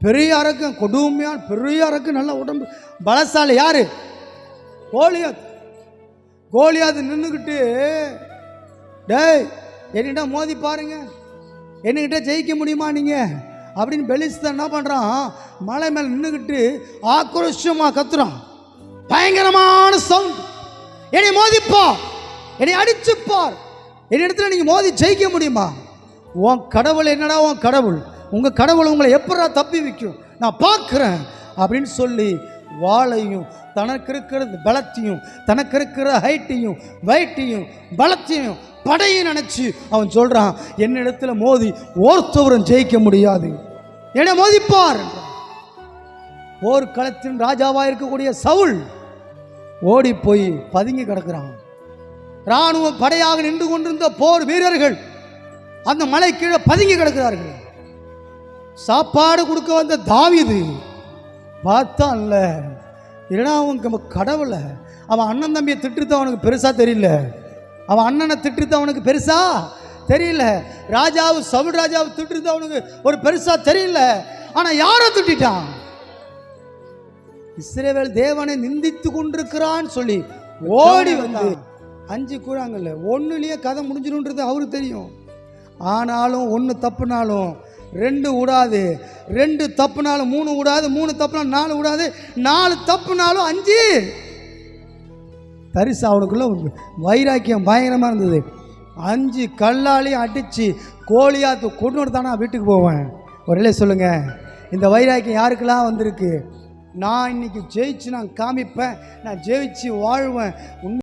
பெரிய அரக்கம் கொடுமையான பெரிய அரக்கம் நல்ல உடம்பு. பலசாலி யாரு? கோலியாத். கோலியாத் நின்றுக்கிட்டு டேய் என்கிட்ட மோதி பாருங்க. என்னகிட்ட ஜெயிக்க முடியுமா நீங்க? அப்படின்னு பெலிஸ்தான் என்ன பண்றான்? மலை மேல நின்றுக்கிட்டு ஆக்ரோஷமா கத்துறான். பயங்கரமான சவுண்ட் என்னை மோதிப்பார் என்னை அடிச்சுப்பார். என்னிடத்துல நீங்க மோதி ஜெயிக்க முடியுமா? உன் கடவுள் என்னடா உன் கடவுள்? உங்கள் கடவுள் உங்களை எப்படா தப்பி வைக்கும்? நான் பார்க்குறேன். அப்படின்னு சொல்லி வாளையும் தனக்கு இருக்கிற பலத்தையும் தனக்கு இருக்கிற ஹைட்டையும் வெயிட்டையும் பலத்தையும் படையும் நினச்சி அவன் சொல்கிறான் என்னிடத்தில் மோதி ஒருத்தவரும் ஜெயிக்க முடியாது. என்னை மோதிப்பார். ஓர் போர்க்களத்தின் ராஜாவாக இருக்கக்கூடிய சவுல் ஓடி போய் பதுங்கி கிடக்கிறான். இராணுவ படையாக நின்று கொண்டிருந்த போர் வீரர்கள் அந்த மலை கீழே பதுங்கி கிடக்கிறார்கள். சாப்பாடு கொடுக்க வந்த தாவிது. பார்த்தான்ல. ஏன்னா அவன் நம்ம கடவுளை? அவன் அண்ணன் தம்பியை திட்டுறது அவனுக்கு பெருசாக தெரியல. அவன் அண்ணனை திட்டுறது அவனுக்கு பெருசா தெரியல. ராஜாவு சவுல் ராஜாவை திட்டுறது அவனுக்கு ஒரு பெருசா தெரியல. ஆனால் யாரை திட்டான் இஸ்ரேவேல் தேவனை நிந்தித்து கொண்டிருக்கிறான்னு சொல்லி ஓடி வந்து அஞ்சு கூழாங்கல்ல ஒன்றுலேயே கதை முடிஞ்சிடும்ன்றது அவருக்கு தெரியும். ஆனாலும் ஒன்று தப்புனாலும் ரெண்டு விடாது ரெண்டு தப்புனாலும் மூணு விடாது மூணு தப்புனாலும் நாலு விடாது நாலு தப்புனாலும் அஞ்சு. தரிசு அவனுக்குள்ள வைராக்கியம் பயங்கரமாக இருந்தது. அஞ்சு கல்லாலையும் அடித்து கோழியாத்து கொண்டு தானே வீட்டுக்கு போவேன். ஒரே சொல்லுங்கள் இந்த வைராக்கியம் யாருக்கெல்லாம் வந்திருக்கு? நான் இன்னைக்கு ஜெயிச்சு நான் காமிப்பேன் நான் ஜெயிச்சு வாழ்வேன். உண்மை